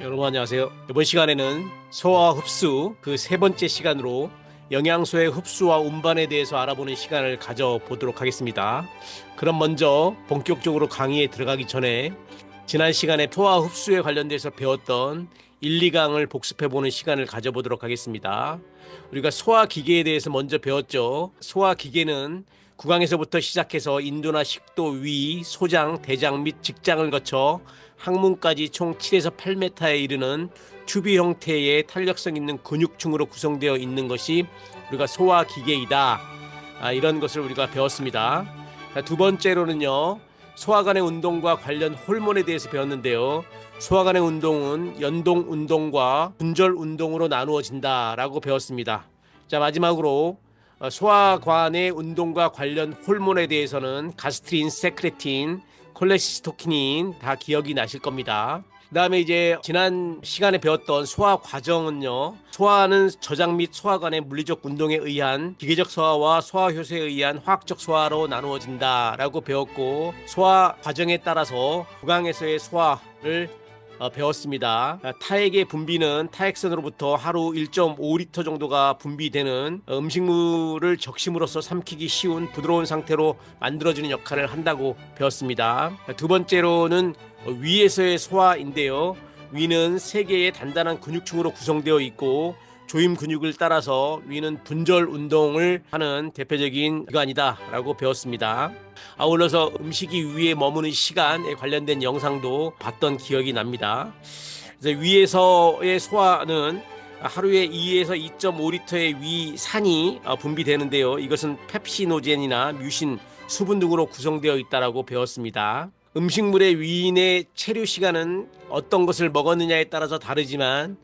여러분 안녕하세요. 이번 시간에는 소화 흡수 그 세 번째 시간으로 영양소의 흡수와 운반에 대해서 알아보는 시간을 가져보도록 하겠습니다. 그럼 먼저 본격적으로 강의에 들어가기 전에 지난 시간에 소화 흡수에 관련돼서 배웠던 1, 2강을 복습해 보는 시간을 가져보도록 하겠습니다. 우리가 소화 기계에 대해서 먼저 배웠죠. 소화 기계는 구강에서부터 시작해서 인도나 식도, 위, 소장, 대장 및 직장을 거쳐 항문까지 총 7에서 8m에 이르는 튜브 형태의 탄력성 있는 근육층으로 구성되어 있는 것이 우리가 소화 기계이다. 아, 이런 것을 우리가 배웠습니다. 자, 두 번째로는요. 소화관의 운동과 관련 호르몬에 대해서 배웠는데요. 소화관의 운동은 연동 운동과 분절 운동으로 나누어진다라고 배웠습니다. 자, 마지막으로 어, 소화관의 운동과 관련 호르몬에 대해서는 가스트린, 세크레틴, 콜레시스토키닌 다 기억이 나실 겁니다. 그다음에 이제 지난 시간에 배웠던 소화 과정은요. 소화는 저장 및 소화관의 물리적 운동에 의한 기계적 소화와 소화 효소에 의한 화학적 소화로 나누어진다라고 배웠고 소화 과정에 따라서 구강에서의 소화를 어, 배웠습니다. 아, 타액의 분비는 타액선으로부터 하루 1.5리터 정도가 분비되는 어, 음식물을 적심으로써 삼키기 쉬운 부드러운 상태로 만들어주는 역할을 한다고 배웠습니다. 아, 두 번째로는 어, 위에서의 소화인데요. 위는 세 개의 단단한 근육층으로 구성되어 있고 조임 근육을 따라서 위는 분절 운동을 하는 대표적인 기관이다라고 배웠습니다. 아울러서 음식이 위에 머무는 시간에 관련된 영상도 봤던 기억이 납니다. 그래서 위에서의 소화는 하루에 2에서 2.5리터의 위 산이 어, 분비되는데요. 이것은 펩시노젠이나 뮤신, 수분 등으로 구성되어 있다라고 배웠습니다. 음식물의 위인의 체류 시간은 어떤 것을 먹었느냐에 따라서 다르지만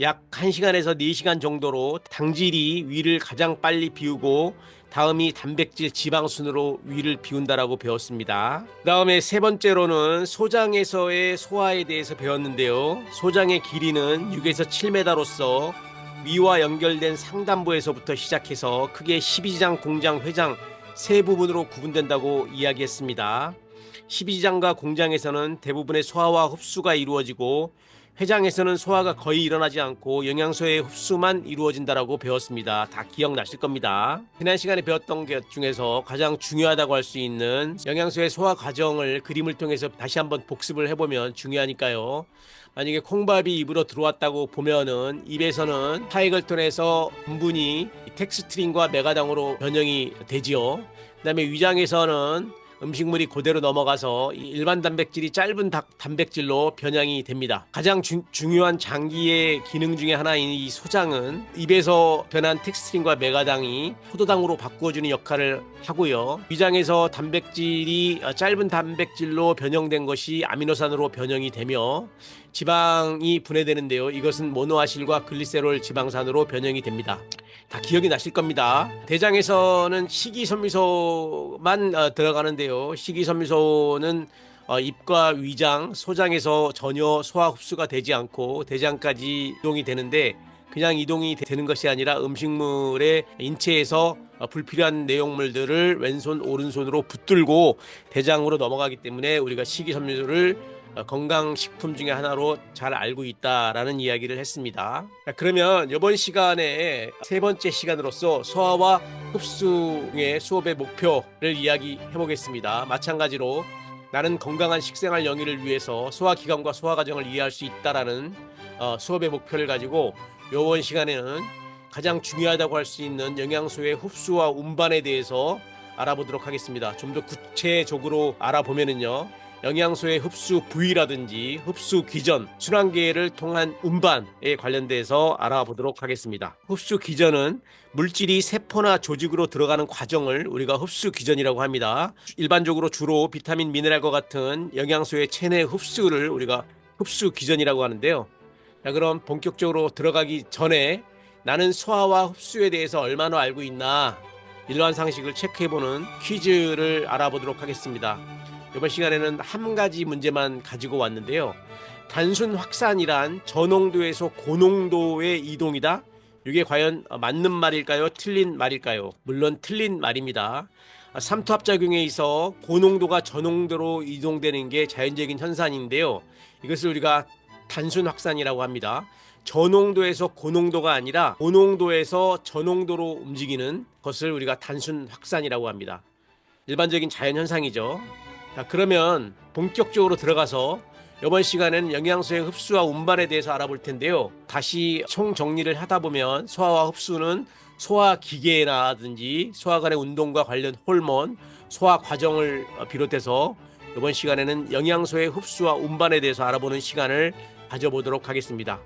약 1시간에서 4시간 정도로 당질이 위를 가장 빨리 비우고 다음이 단백질 지방 순으로 위를 비운다라고 배웠습니다. 그 다음에 세 번째로는 소장에서의 소화에 대해서 배웠는데요. 소장의 길이는 6에서 7m로서 위와 연결된 상단부에서부터 시작해서 크게 12장, 공장, 회장 세 부분으로 구분된다고 이야기했습니다. 12장과 공장에서는 대부분의 소화와 흡수가 이루어지고 회장에서는 소화가 거의 일어나지 않고 영양소의 흡수만 이루어진다라고 배웠습니다. 다 기억나실 겁니다. 지난 시간에 배웠던 것 중에서 가장 중요하다고 할 수 있는 영양소의 소화 과정을 그림을 통해서 다시 한번 복습을 해보면 중요하니까요. 만약에 콩밥이 입으로 들어왔다고 보면은 입에서는 타액을 통해서 분분이 텍스트린과 메가당으로 변형이 되지요. 그 다음에 위장에서는 음식물이 그대로 넘어가서 이 일반 단백질이 짧은 닭- 단백질로 변형이 됩니다. 가장 주- 중요한 장기의 기능 중에 하나인 이 소장은 입에서 변한 텍스트린과 메가당이 포도당으로 바꾸어주는 역할을 하고요. 위장에서 단백질이 어, 짧은 단백질로 변형된 것이 아미노산으로 변형이 되며 지방이 분해되는데요. 이것은 모노아실과 글리세롤 지방산으로 변형이 됩니다. 다 기억이 나실 겁니다. 대장에서는 식이섬유소만 어, 들어가는데요. 식이섬유소는 어, 입과 위장, 소장에서 전혀 소화 흡수가 되지 않고 대장까지 이동이 되는데 그냥 이동이 되는 것이 아니라 음식물의 인체에서 어, 불필요한 내용물들을 왼손 오른손으로 붙들고 대장으로 넘어가기 때문에 우리가 식이섬유를 어, 건강식품 중에 하나로 잘 알고 있다라는 이야기를 했습니다. 자, 그러면 이번 시간에 세 번째 시간으로서 소화와 흡수의 수업의 목표를 이야기해 보겠습니다. 마찬가지로 나는 건강한 식생활 영위를 위해서 소화기관과 소화과정을 이해할 수 있다라는 어, 수업의 목표를 가지고 이번 시간에는 가장 중요하다고 할 수 있는 영양소의 흡수와 운반에 대해서 알아보도록 하겠습니다. 좀 더 구체적으로 알아보면은요. 영양소의 흡수 부위라든지 흡수 기전, 순환계를 통한 운반에 관련돼서 알아보도록 하겠습니다. 흡수 기전은 물질이 세포나 조직으로 들어가는 과정을 우리가 흡수 기전이라고 합니다. 일반적으로 주로 비타민, 미네랄과 같은 영양소의 체내 흡수를 우리가 흡수 기전이라고 하는데요. 자, 그럼 본격적으로 들어가기 전에 나는 소화와 흡수에 대해서 얼마나 알고 있나 일반 상식을 체크해보는 퀴즈를 알아보도록 하겠습니다. 이번 시간에는 한 가지 문제만 가지고 왔는데요. 단순 확산이란 저농도에서 고농도의 이동이다. 이게 과연 맞는 말일까요? 틀린 말일까요? 물론 틀린 말입니다. 삼투압작용에 의해서 고농도가 저농도로 이동되는 게 자연적인 현상인데요. 이것을 우리가 단순 확산이라고 합니다. 저농도에서 고농도가 아니라 고농도에서 저농도로 움직이는 것을 우리가 단순 확산이라고 합니다. 일반적인 자연 현상이죠. 자, 그러면 본격적으로 들어가서 이번 시간에는 영양소의 흡수와 운반에 대해서 알아볼 텐데요. 다시 총 정리를 하다 보면 소화와 흡수는 소화 기계라든지 소화관의 운동과 관련 호르몬, 소화 과정을 비롯해서 이번 시간에는 영양소의 흡수와 운반에 대해서 알아보는 시간을 가져보도록 하겠습니다.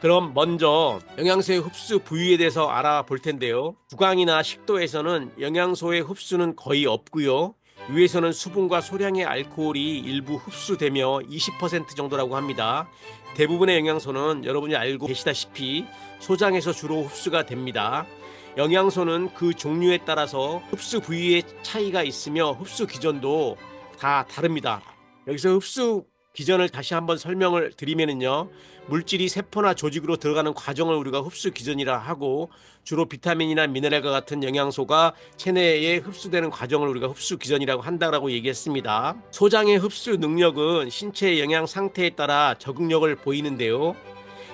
그럼 먼저 영양소의 흡수 부위에 대해서 알아볼 텐데요. 구강이나 식도에서는 영양소의 흡수는 거의 없고요. 위에서는 수분과 소량의 알코올이 일부 흡수되며 20% 정도라고 합니다. 대부분의 영양소는 여러분이 알고 계시다시피 소장에서 주로 흡수가 됩니다. 영양소는 그 종류에 따라서 흡수 부위의 차이가 있으며 흡수 기전도 다 다릅니다. 여기서 흡수 기전을 다시 한번 설명을 드리면은요. 물질이 세포나 조직으로 들어가는 과정을 우리가 흡수 기전이라 하고 주로 비타민이나 미네랄과 같은 영양소가 체내에 흡수되는 과정을 우리가 흡수 기전이라고 한다라고 얘기했습니다. 소장의 흡수 능력은 신체의 영양 상태에 따라 적응력을 보이는데요.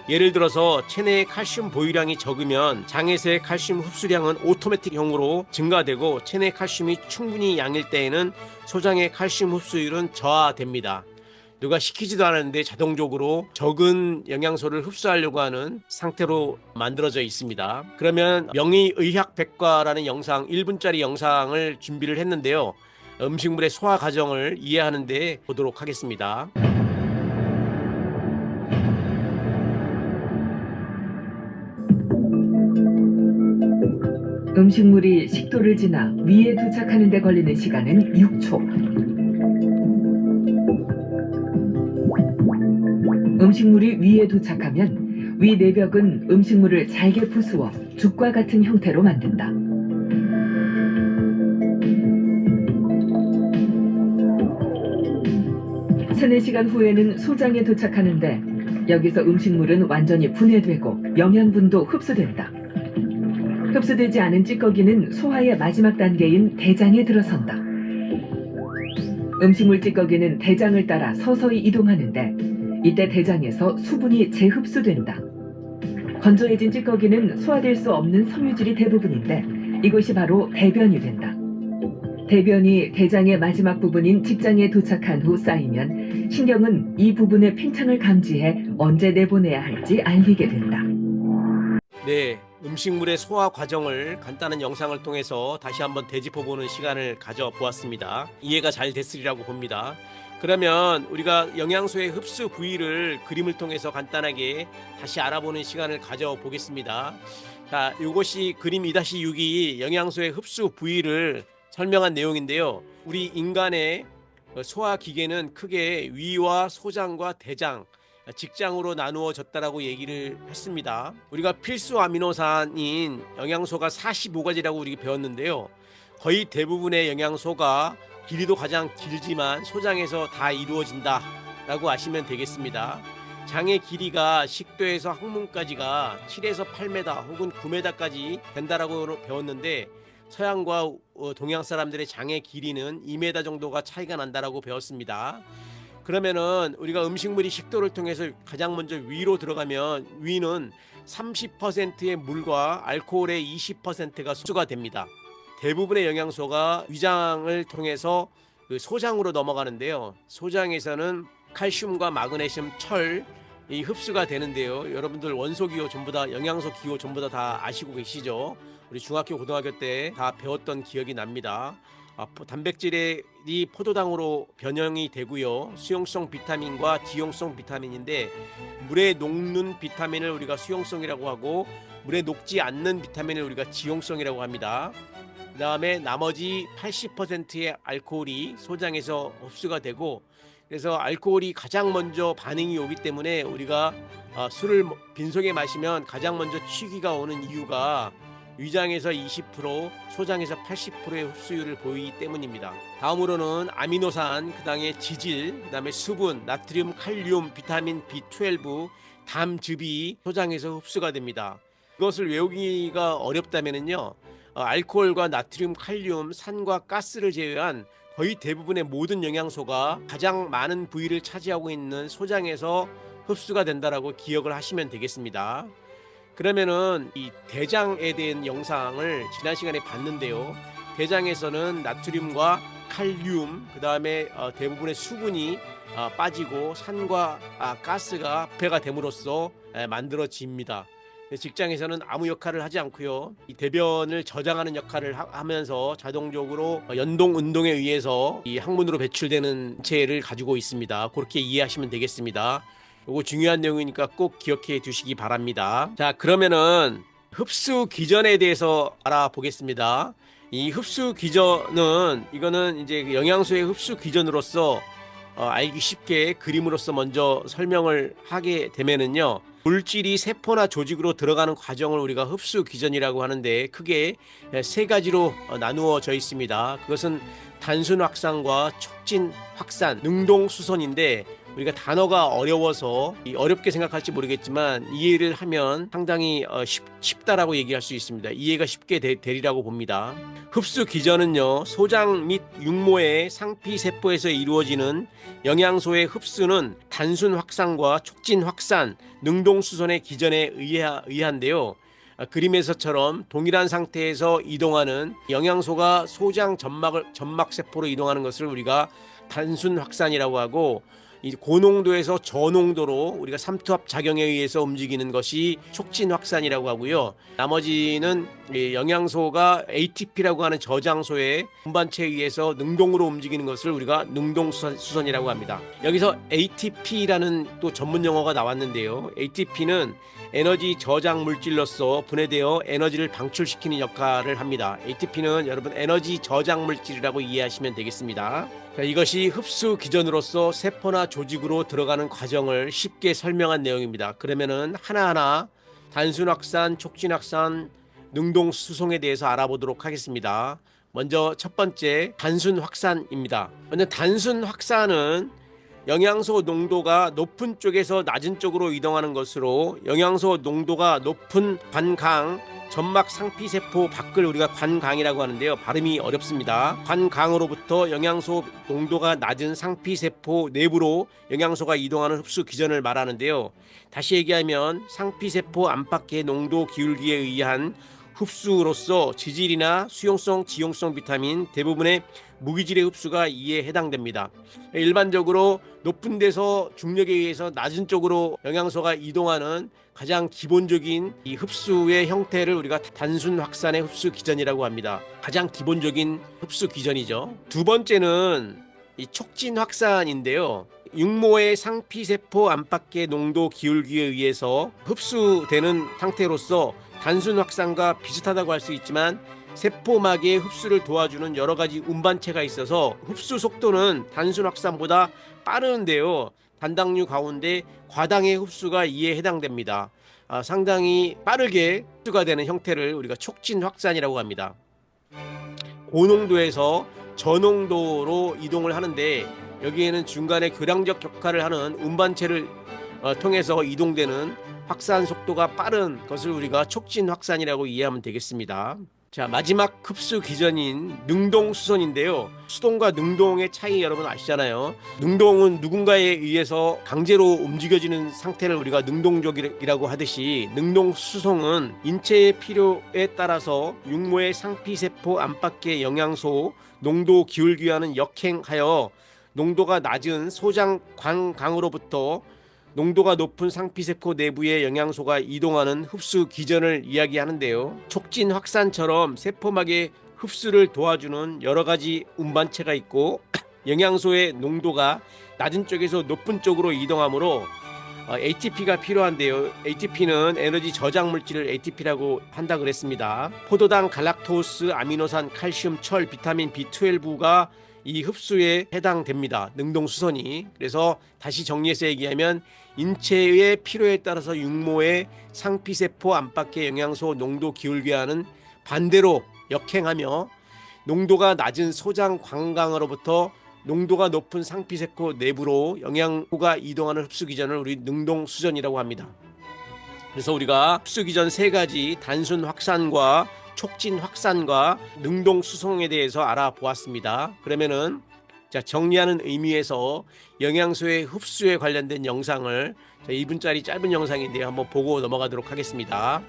예를 들어서 체내의 칼슘 보유량이 적으면 장에서의 칼슘 흡수량은 오토매틱형으로 증가되고 체내 칼슘이 충분히 양일 때에는 소장의 칼슘 흡수율은 저하됩니다. 누가 시키지도 않았는데 자동적으로 적은 영양소를 흡수하려고 하는 상태로 만들어져 있습니다. 그러면 명의의학백과라는 영상 1분짜리 영상을 준비를 했는데요. 음식물의 소화 과정을 이해하는 데 보도록 하겠습니다. 음식물이 식도를 지나 위에 도착하는 데 걸리는 시간은 6초. 음식물이 위에 도착하면 위 내벽은 음식물을 잘게 부수어 죽과 같은 형태로 만든다. 세네 시간 후에는 소장에 도착하는데 여기서 음식물은 완전히 분해되고 영양분도 흡수된다. 흡수되지 않은 찌꺼기는 소화의 마지막 단계인 대장에 들어선다. 음식물 찌꺼기는 대장을 따라 서서히 이동하는데 이때 대장에서 수분이 재흡수된다. 건조해진 찌꺼기는 소화될 수 없는 섬유질이 대부분인데 이것이 바로 대변이 된다. 대변이 대장의 마지막 부분인 직장에 도착한 후 쌓이면 신경은 이 부분의 팽창을 감지해 언제 내보내야 할지 알리게 된다. 네, 음식물의 소화 과정을 간단한 영상을 통해서 다시 한번 되짚어 보는 시간을 가져보았습니다. 이해가 잘 됐으리라고 봅니다. 그러면 우리가 영양소의 흡수 부위를 그림을 통해서 간단하게 다시 알아보는 시간을 가져보겠습니다. 자, 이것이 그림 2-6이 영양소의 흡수 부위를 설명한 내용인데요. 우리 인간의 소화 기계는 크게 위와 소장과 대장, 직장으로 나누어졌다라고 얘기를 했습니다. 우리가 필수 아미노산인 영양소가 45가지라고 우리가 배웠는데요. 거의 대부분의 영양소가 길이도 가장 길지만 소장에서 다 이루어진다라고 아시면 되겠습니다. 장의 길이가 식도에서 항문까지가 7에서 8m 혹은 9m까지 된다라고 배웠는데 서양과 동양 사람들의 장의 길이는 2m 정도가 차이가 난다라고 배웠습니다. 그러면은 우리가 음식물이 식도를 통해서 가장 먼저 위로 들어가면 위는 30%의 물과 알코올의 20%가 흡수가 됩니다. 대부분의 영양소가 위장을 통해서 그 소장으로 넘어가는데요. 소장에서는 칼슘과 마그네슘, 철, 이 흡수가 되는데요. 여러분들 원소 기호 전부 다 영양소 기호 전부 다, 다 아시고 계시죠? 우리 중학교 고등학교 때 다 배웠던 기억이 납니다. 아, 단백질이 포도당으로 변형이 되고요. 수용성 비타민과 지용성 비타민인데 물에 녹는 비타민을 우리가 수용성이라고 하고 물에 녹지 않는 비타민을 우리가 지용성이라고 합니다. 그 다음에 나머지 80%의 알코올이 소장에서 흡수가 되고 그래서 알코올이 가장 먼저 반응이 오기 때문에 우리가 어, 술을 빈속에 마시면 가장 먼저 취기가 오는 이유가 위장에서 20% 소장에서 80%의 흡수율을 보이기 때문입니다. 다음으로는 아미노산, 그 다음에 지질, 그 다음에 수분, 나트륨, 칼륨, 비타민 B12, 담즙이 소장에서 흡수가 됩니다. 이것을 외우기가 어렵다면은요. 어, 알코올과 나트륨, 칼륨, 산과 가스를 제외한 거의 대부분의 모든 영양소가 가장 많은 부위를 차지하고 있는 소장에서 흡수가 된다라고 기억을 하시면 되겠습니다. 그러면은 이 대장에 대한 영상을 지난 시간에 봤는데요. 대장에서는 나트륨과 칼륨, 그 다음에 대부분의 수분이 어, 빠지고 산과 아, 가스가 배가 됨으로써 에, 만들어집니다. 직장에서는 아무 역할을 하지 않고요. 이 대변을 저장하는 역할을 하, 면서 자동적으로 연동 운동에 의해서 이 항문으로 배출되는 체를 가지고 있습니다. 그렇게 이해하시면 되겠습니다. 이거 중요한 내용이니까 꼭 기억해 두시기 바랍니다. 자, 그러면은 흡수 기전에 대해서 알아보겠습니다. 이 흡수 기전은 이거는 이제 그 영양소의 흡수 기전으로서 어, 알기 쉽게 그림으로서 먼저 설명을 하게 되면은요. 물질이 세포나 조직으로 들어가는 과정을 우리가 흡수 기전이라고 하는데 크게 세 가지로 어, 나누어져 있습니다. 그것은 단순 확산과 촉진 확산, 능동 수선인데 우리가 단어가 어려워서 이 어렵게 생각할지 모르겠지만 이해를 하면 상당히 어, 쉽, 쉽다라고 얘기할 수 있습니다. 이해가 쉽게 되, 되리라고 봅니다. 흡수 기전은요 소장 및 육모의 상피 세포에서 이루어지는 영양소의 흡수는 단순 확산과 촉진 확산, 능동 수선의 기전에 의한데요. 아, 그림에서처럼 동일한 상태에서 이동하는 영양소가 소장 점막을 점막 세포로 이동하는 것을 우리가 단순 확산이라고 하고 이 고농도에서 저농도로 우리가 삼투압 작용에 의해서 움직이는 것이 촉진 확산이라고 하고요. 나머지는 이 영양소가 ATP라고 하는 저장소의 운반체에 의해서 능동으로 움직이는 것을 우리가 능동 수선- 수선이라고 합니다. 여기서 ATP라는 또 전문 용어가 나왔는데요. ATP는 에너지 저장 물질로서 분해되어 에너지를 방출시키는 역할을 합니다. ATP는 여러분 에너지 저장 물질이라고 이해하시면 되겠습니다. 자, 이것이 흡수 기전으로서 세포나 조직으로 들어가는 과정을 쉽게 설명한 내용입니다. 그러면은 하나하나 단순 확산, 촉진 확산, 능동 수송에 대해서 알아보도록 하겠습니다. 먼저 첫 번째 단순 확산입니다. 먼저 단순 확산은 영양소 농도가 높은 쪽에서 낮은 쪽으로 이동하는 것으로 영양소 농도가 높은 관강 점막 상피세포 밖을 우리가 관강이라고 하는데요. 발음이 어렵습니다. 관강으로부터 영양소 농도가 낮은 상피세포 내부로 영양소가 이동하는 흡수 기전을 말하는데요. 다시 얘기하면 상피세포 안팎의 농도 기울기에 의한 흡수로서 지질이나 수용성, 지용성 비타민 대부분의 무기질의 흡수가 이에 해당됩니다. 일반적으로 높은 데서 중력에 의해서 낮은 쪽으로 영양소가 이동하는 가장 기본적인 이 흡수의 형태를 우리가 단순 확산의 흡수 기전이라고 합니다. 가장 기본적인 흡수 기전이죠. 두 번째는 이 촉진 확산인데요. 육모의 상피세포 안팎의 농도 기울기에 의해서 흡수되는 상태로서 단순 확산과 비슷하다고 할 수 있지만 세포막의 흡수를 도와주는 여러 가지 운반체가 있어서 흡수 속도는 단순 확산보다 빠르는데요. 단당류 가운데 과당의 흡수가 이에 해당됩니다. 아, 상당히 빠르게 흡수가 되는 형태를 우리가 촉진 확산이라고 합니다. 고농도에서 저농도로 이동을 하는데 여기에는 중간에 교량적 역할을 하는 운반체를 어, 통해서 이동되는 확산 속도가 빠른 것을 우리가 촉진 확산이라고 이해하면 되겠습니다. 자 마지막 흡수 기전인 능동 수선인데요. 수동과 능동의 차이 여러분 아시잖아요. 능동은 누군가에 의해서 강제로 움직여지는 상태를 우리가 능동적이라고 하듯이 능동 수송은 인체의 필요에 따라서 육모의 상피세포 안팎의 영양소 농도 기울기와는 역행하여 농도가 낮은 소장 관강으로부터 농도가 높은 상피세포 내부의 영양소가 이동하는 흡수 기전을 이야기하는데요. 촉진 확산처럼 세포막의 흡수를 도와주는 여러 가지 운반체가 있고 영양소의 농도가 낮은 쪽에서 높은 쪽으로 이동하므로 어, ATP가 필요한데요. ATP는 에너지 저장 물질을 ATP라고 한다 그랬습니다. 포도당, 갈락토스, 아미노산, 칼슘, 철, 비타민 B12가 이 흡수에 해당됩니다. 능동수선이. 그래서 다시 정리해서 얘기하면 인체의 필요에 따라서 육모의 상피세포 안팎의 영양소 농도 기울기와는 반대로 역행하며 농도가 낮은 소장 관강으로부터 농도가 높은 상피세포 내부로 영양소가 이동하는 흡수 기전을 우리 능동 수전이라고 합니다. 그래서 우리가 흡수 기전 세 가지 단순 확산과 촉진 확산과 능동 수송에 대해서 알아보았습니다. 그러면은 자, 정리하는 의미에서 영양소의 흡수에 관련된 영상을 자, 2분짜리 짧은 영상인데요. 한번 보고 넘어가도록 하겠습니다.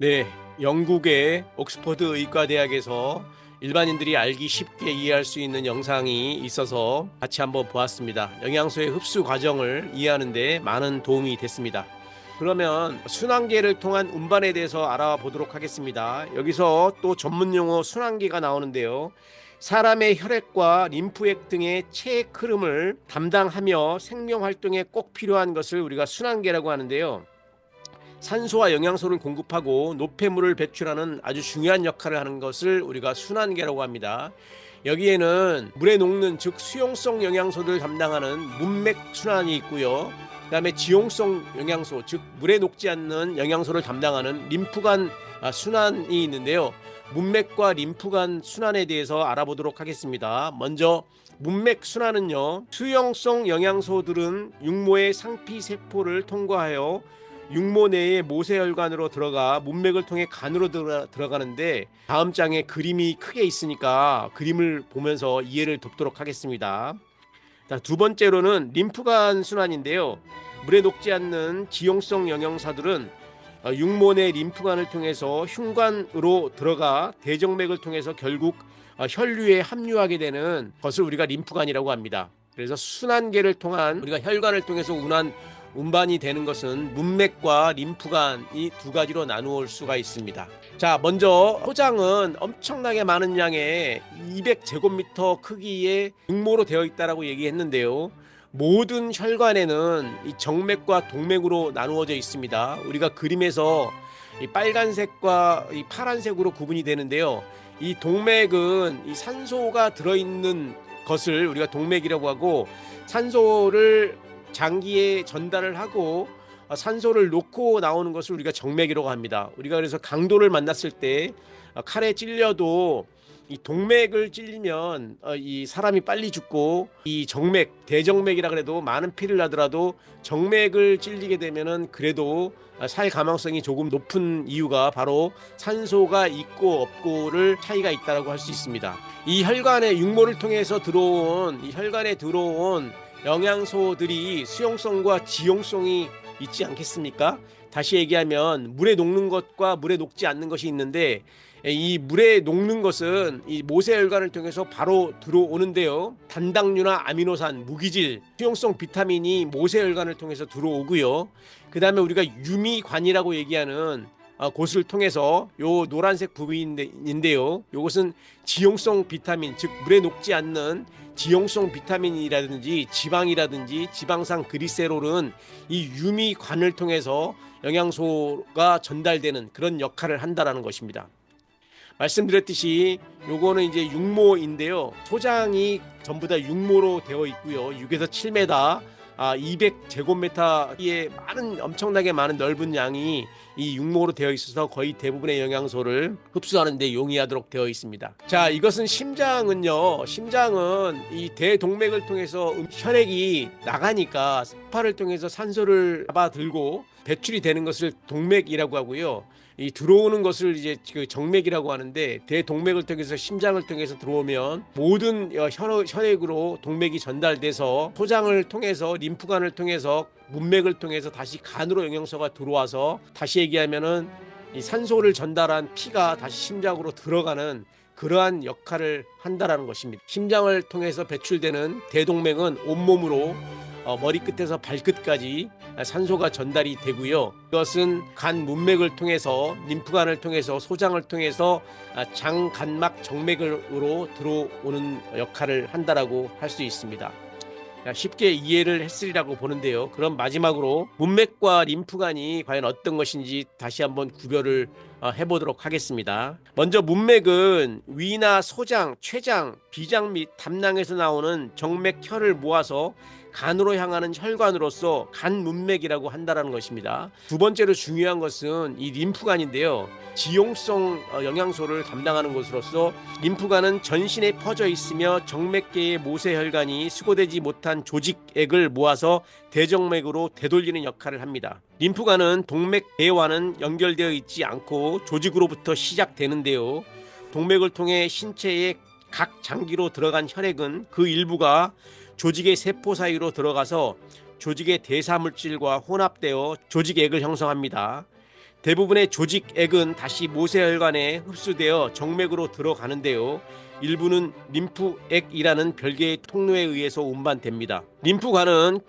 네, 영국의 옥스퍼드 의과대학에서 일반인들이 알기 쉽게 이해할 수 있는 영상이 있어서 같이 한번 보았습니다. 영양소의 흡수 과정을 이해하는데 많은 도움이 됐습니다. 그러면 순환계를 통한 운반에 대해서 알아보도록 하겠습니다. 여기서 또 전문 용어 순환계가 나오는데요. 사람의 혈액과 림프액 등의 체액 흐름을 담당하며 생명 활동에 꼭 필요한 것을 우리가 순환계라고 하는데요. 산소와 영양소를 공급하고 노폐물을 배출하는 아주 중요한 역할을 하는 것을 우리가 순환계라고 합니다. 여기에는 물에 녹는 즉 수용성 영양소를 담당하는 문맥 순환이 있고요. 그다음에 지용성 영양소 즉 물에 녹지 않는 영양소를 담당하는 림프관 아, 순환이 있는데요. 문맥과 림프관 순환에 대해서 알아보도록 하겠습니다. 먼저 문맥 순환은요. 수용성 영양소들은 육모의 상피 세포를 통과하여 육모 내의 모세혈관으로 들어가 문맥을 통해 간으로 들어, 들어가 는데 다음 장에 그림이 크게 있으니까 그림을 보면서 이해를 돕도록 하겠습니다. 자, 두 번째로는 림프관 순환인데요. 물에 녹지 않는 지용성 영양사들은 어, 육모 내 림프관을 통해서 흉관으로 들어가 대정맥을 통해서 결국 어, 혈류에 합류하게 되는 것을 우리가 림프관이라고 합니다. 그래서 순환계를 통한 우리가 혈관을 통해서 운한 운반이 되는 것은 문맥과 림프관 이 두 가지로 나누어 수가 있습니다. 자, 먼저 포장은 엄청나게 많은 양의 200제곱미터 크기의 육모로 되어 있다라고 얘기했는데요. 모든 혈관에는 이 정맥과 동맥으로 나누어져 있습니다. 우리가 그림에서 이 빨간색과 이 파란색으로 구분이 되는데요. 이 동맥은 이 산소가 들어있는 것을 우리가 동맥이라고 하고 산소를 장기에 전달을 하고 어, 산소를 놓고 나오는 것을 우리가 정맥이라고 합니다. 우리가 그래서 강도를 만났을 때 어, 칼에 찔려도 이 동맥을 찔리면 어, 이 사람이 빨리 죽고 이 정맥 대정맥이라 그래도 많은 피를 나더라도 정맥을 찔리게 되면은 그래도 어, 살 가망성이 조금 높은 이유가 바로 산소가 있고 없고를 차이가 있다라고 할 수 있습니다. 이 혈관의 육모를 통해서 들어온 이 혈관에 들어온 영양소들이 수용성과 지용성이 있지 않겠습니까? 다시 얘기하면 물에 녹는 것과 물에 녹지 않는 것이 있는데 이 물에 녹는 것은 이 모세혈관을 통해서 바로 들어오는데요. 단당류나 아미노산, 무기질, 수용성 비타민이 모세혈관을 통해서 들어오고요. 그 다음에 우리가 유미관이라고 얘기하는 아, 곳을 통해서 요 노란색 부분인데요. 요것은 지용성 비타민, 즉 물에 녹지 않는 지용성 비타민이라든지 지방이라든지 지방산 그리세롤은 이 유미관을 통해서 영양소가 전달되는 그런 역할을 한다라는 것입니다. 말씀드렸듯이 요거는 이제 육모인데요. 소장이 전부 다 육모로 되어 있고요. 6에서 7m 아, 200제곱미터의 많은 엄청나게 많은 넓은 양이 이 육모로 되어 있어서 거의 대부분의 영양소를 흡수하는 데 용이하도록 되어 있습니다. 자, 이것은 심장은요. 심장은 이 대동맥을 통해서 음- 혈액이 나가니까 스파를 통해서 산소를 잡아 들고 배출이 되는 것을 동맥이라고 하고요. 이 들어오는 것을 이제 그 정맥이라고 하는데 대동맥을 통해서 심장을 통해서 들어오면 모든 어, 혈- 혈액으로 동맥이 전달돼서 소장을 통해서 림프관을 통해서 문맥을 통해서 다시 간으로 영양소가 들어와서 다시 얘기하면은 이 산소를 전달한 피가 다시 심장으로 들어가는 그러한 역할을 한다라는 것입니다. 심장을 통해서 배출되는 대동맥은 온몸으로 어, 머리끝에서 발끝까지 산소가 전달이 되고요. 이것은 간 문맥을 통해서 림프관을 통해서 소장을 통해서 아, 장, 간막, 정맥으로 들어오는 역할을 한다라고 할 수 있습니다. 야, 쉽게 이해를 했으리라고 보는데요. 그럼 마지막으로 문맥과 림프관이 과연 어떤 것인지 다시 한번 구별을 어, 해보도록 하겠습니다. 먼저 문맥은 위나 소장, 췌장, 비장 및 담낭에서 나오는 정맥 혈을 모아서 간으로 향하는 혈관으로서 간 문맥이라고 한다라는 것입니다. 두 번째로 중요한 것은 이 림프관인데요. 지용성 어, 영양소를 담당하는 곳으로서 림프관은 전신에 퍼져 있으며 정맥계의 모세혈관이 수거되지 못한 조직액을 모아서 대정맥으로 되돌리는 역할을 합니다. 림프관은 동맥 배와는 연결되어 있지 않고 조직으로부터 시작되는데요. 동맥을 통해 신체의 각 장기로 들어간 혈액은 그 일부가 조직의 세포 사이로 들어가서 조직의 대사 물질과 혼합되어 조직액을 형성합니다. 대부분의 조직액은 다시 모세혈관에 흡수되어 정맥으로 들어가는데요. 일부는 림프액이라는 별개의 통로에 의해서 운반됩니다. 림프관은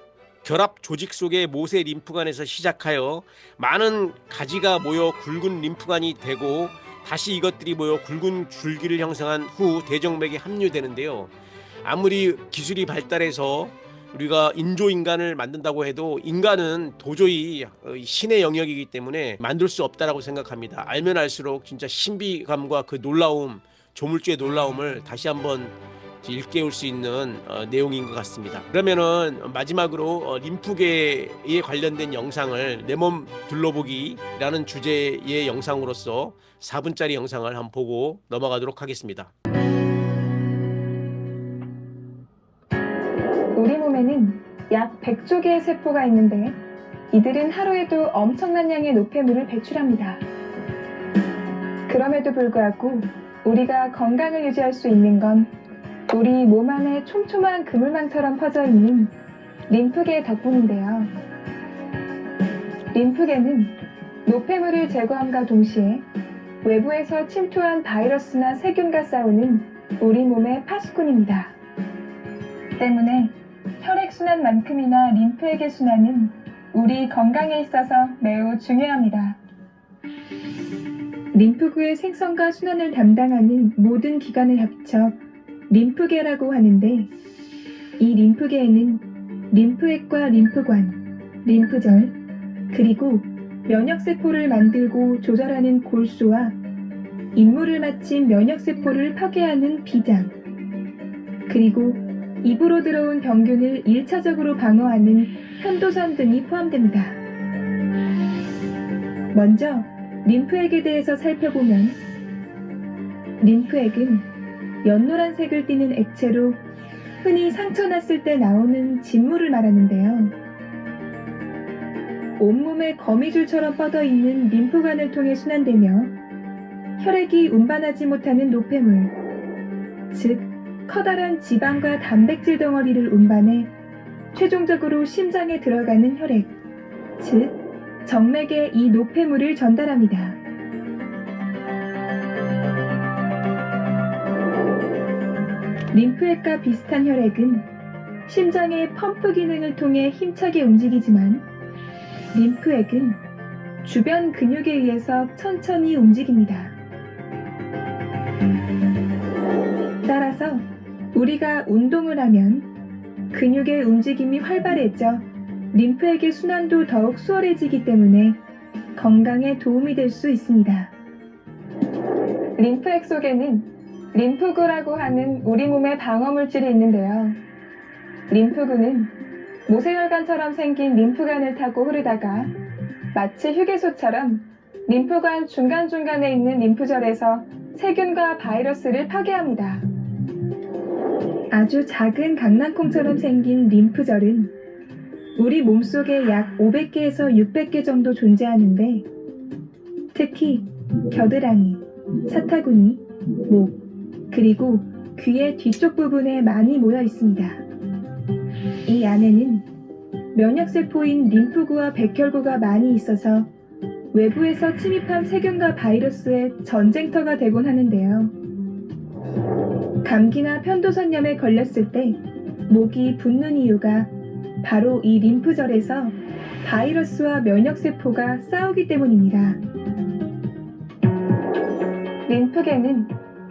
결합 조직 속의 모세 림프관에서 시작하여 많은 가지가 모여 굵은 림프관이 되고 다시 이것들이 모여 굵은 줄기를 형성한 후 대정맥에 합류되는데요. 아무리 기술이 발달해서 우리가 인조 인간을 만든다고 해도 인간은 도저히 어, 신의 영역이기 때문에 만들 수 없다라고 생각합니다. 알면 알수록 진짜 신비감과 그 놀라움, 조물주의 놀라움을 다시 한번 일깨울 수 있는 어, 내용인 것 같습니다. 그러면은 마지막으로 어, 림프계에 관련된 영상을 내 몸 둘러보기라는 주제의 영상으로서 4분짜리 영상을 한번 보고 넘어가도록 하겠습니다. 우리 몸에는 약 100조 개의 세포가 있는데 이들은 하루에도 엄청난 양의 노폐물을 배출합니다. 그럼에도 불구하고 우리가 건강을 유지할 수 있는 건 우리 몸 안에 촘촘한 그물망처럼 퍼져 있는 림프계 덕분인데요. 림프계는 노폐물을 제거함과 동시에 외부에서 침투한 바이러스나 세균과 싸우는 우리 몸의 파수꾼입니다. 때문에 혈액순환만큼이나 림프액의 순환은 우리 건강에 있어서 매우 중요합니다. 림프구의 생성과 순환을 담당하는 모든 기관을 합쳐 림프계라고 하는데 이 림프계에는 림프액과 림프관, 림프절, 그리고 면역세포를 만들고 조절하는 골수와 임무를 마친 면역세포를 파괴하는 비장, 그리고 입으로 들어온 병균을 1차적으로 방어하는 편도선 등이 포함됩니다. 먼저 림프액에 대해서 살펴보면 림프액은 연노란색을 띠는 액체로 흔히 상처 났을 때 나오는 진물을 말하는데요. 온몸에 거미줄처럼 뻗어 있는 림프관을 통해 순환되며 혈액이 운반하지 못하는 노폐물, 즉 커다란 지방과 단백질 덩어리를 운반해 최종적으로 심장에 들어가는 혈액, 즉 정맥에 이 노폐물을 전달합니다. 림프액과 비슷한 혈액은 심장의 펌프 기능을 통해 힘차게 움직이지만 림프액은 주변 근육에 의해서 천천히 움직입니다. 따라서 우리가 운동을 하면 근육의 움직임이 활발해져 림프에게 순환도 더욱 수월해지기 때문에 건강에 도움이 될 수 있습니다. 림프액 속에는 림프구라고 하는 우리 몸의 방어 물질이 있는데요. 림프구는 모세혈관처럼 생긴 림프관을 타고 흐르다가 마치 휴게소처럼 림프관 중간중간에 있는 림프절에서 세균과 바이러스를 파괴합니다. 아주 작은 강낭콩처럼 생긴 림프절은 우리 몸속에 약 500개에서 600개 정도 존재하는데 특히 겨드랑이, 사타구니, 목, 그리고 귀의 뒤쪽 부분에 많이 모여 있습니다. 이 안에는 면역세포인 림프구와 백혈구가 많이 있어서 외부에서 침입한 세균과 바이러스의 전쟁터가 되곤 하는데요. 감기나 편도선염에 걸렸을 때 목이 붓는 이유가 바로 이 림프절에서 바이러스와 면역세포가 싸우기 때문입니다. 림프계는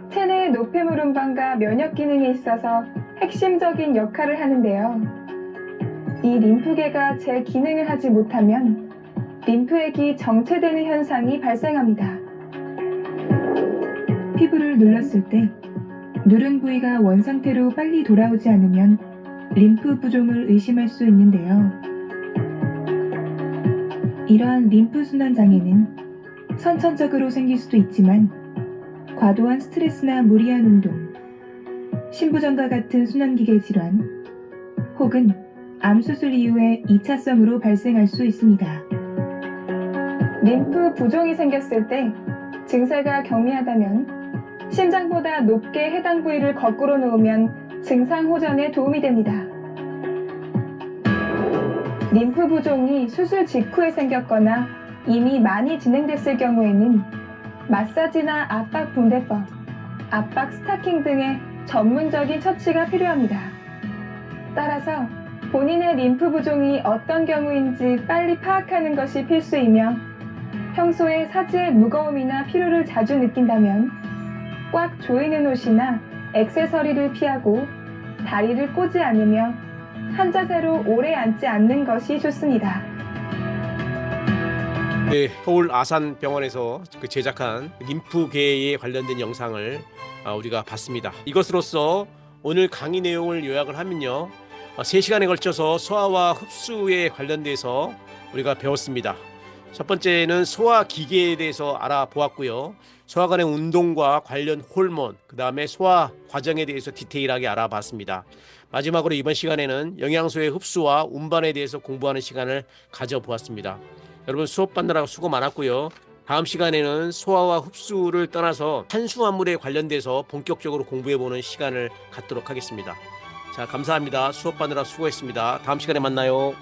체내 노폐물 운반과 면역 기능에 있어서 핵심적인 역할을 하는데요. 이 림프계가 제 기능을 하지 못하면 림프액이 정체되는 현상이 발생합니다. 피부를 눌렀을 때 누른 부위가 원상태로 빨리 돌아오지 않으면 림프 부종을 의심할 수 있는데요. 이러한 림프 순환 장애는 선천적으로 생길 수도 있지만 과도한 스트레스나 무리한 운동, 신부전과 같은 순환기계 질환, 혹은 암 수술 이후에 2차성으로 발생할 수 있습니다. 림프 부종이 생겼을 때 증세가 경미하다면 심장보다 높게 해당 부위를 거꾸로 놓으면 증상 호전에 도움이 됩니다. 림프 부종이 수술 직후에 생겼거나 이미 많이 진행됐을 경우에는 마사지나 압박 붕대법, 압박 스타킹 등의 전문적인 처치가 필요합니다. 따라서 본인의 림프 부종이 어떤 경우인지 빨리 파악하는 것이 필수이며 평소에 사지의 무거움이나 피로를 자주 느낀다면 꽉 조이는 옷이나 액세서리를 피하고 다리를 꼬지 않으며 한 자세로 오래 앉지 않는 것이 좋습니다. 네, 서울 아산병원에서 그 제작한 림프계에 관련된 영상을 아, 우리가 봤습니다. 이것으로써 오늘 강의 내용을 요약을 하면요. 어, 3시간에 걸쳐서 소화와 흡수에 관련돼서 우리가 배웠습니다. 첫 번째는 소화 기계에 대해서 알아보았고요. 소화관의 운동과 관련 호르몬, 그 다음에 소화 과정에 대해서 디테일하게 알아봤습니다. 마지막으로 이번 시간에는 영양소의 흡수와 운반에 대해서 공부하는 시간을 가져보았습니다. 여러분 수업 받느라고 수고 많았고요. 다음 시간에는 소화와 흡수를 떠나서 탄수화물에 관련돼서 본격적으로 공부해보는 시간을 갖도록 하겠습니다. 자, 감사합니다. 수업 받느라 수고했습니다. 다음 시간에 만나요.